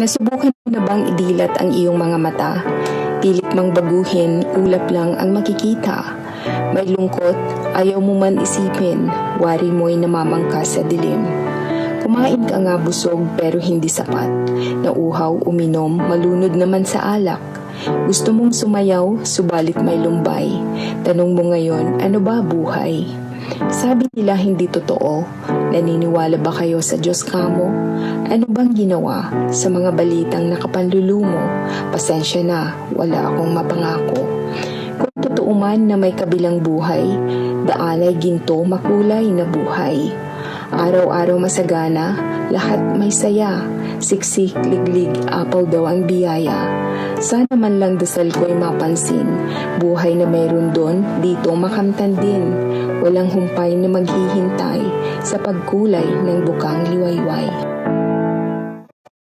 Nasubukan mo na bang idilat ang iyong mga mata? Pilit mang baguhin, ulap lang ang makikita. May lungkot, ayaw mo man isipin, wari mo'y namamangka sa dilim. Kumain ka nga busog pero hindi sapat. Nauhaw, uminom, malunod naman sa alak. Gusto mong sumayaw, subalit may lumbay. Tanong mo ngayon, ano ba buhay? Sabi nila hindi totoo. Naniniwala ba kayo sa Diyos kamo? Ano bang ginawa sa mga balitang nakapanlulumo? Pasensya na, wala akong mapangako. Kung totoo man na may kabilang buhay, daanay ginto makulay na buhay. Araw-araw masagana, lahat may saya. Siksik, liglig, apaw daw ang biyaya. Sana man lang dasal ko'y mapansin. Buhay na mayroon doon, dito makamtan din. Walang humpay na maghihintay sa pagkulay ng bukang liwayway.